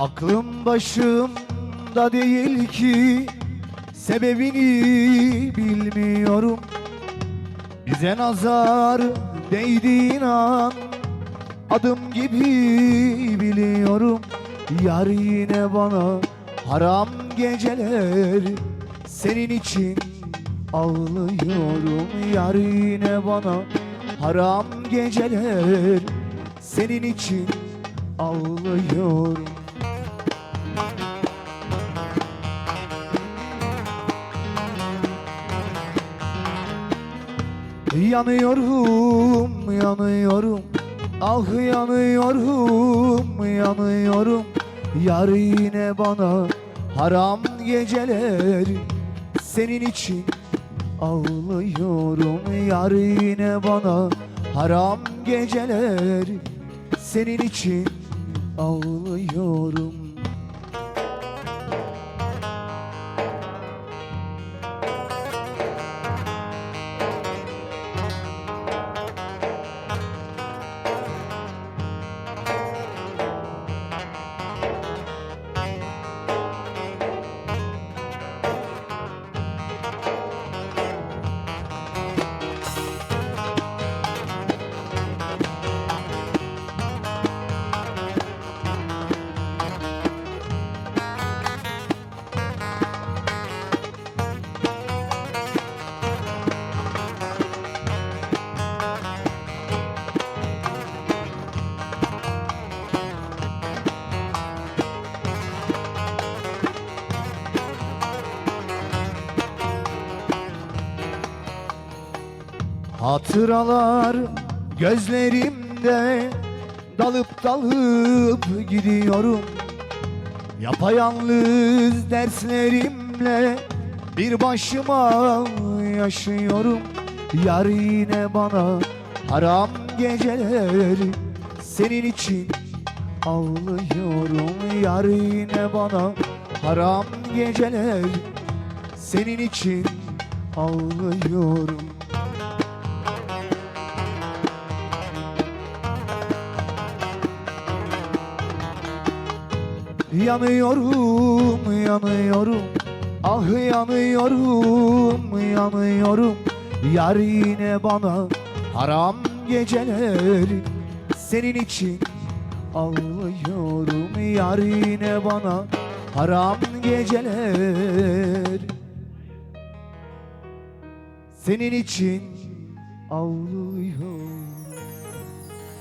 Aklım başımda değil ki Sebebini bilmiyorum. Bize nazar değdiğin an Adım gibi biliyorum. Yar yine bana haram geceler Senin için ağlıyorum. Yar yine bana haram geceler Senin için ağlıyorum Yanıyorum, yanıyorum. Ah yanıyorum, yanıyorum. Yar yine bana haram geceler Senin için ağlıyorum. Yar yine bana haram geceler Senin için ağlıyorum Hatıralar gözlerimde dalıp dalıp gidiyorum. Yapayalnız derslerimle bir başıma yaşıyorum. Yar yine bana haram geceler senin için ağlıyorum. Yar yine bana haram geceler senin için ağlıyorum Yanıyorum, yanıyorum. Ah yanıyorum, yanıyorum. Yar yine bana haram geceler Senin için ağlıyorum Yar yine bana haram geceler Senin için ağlıyorum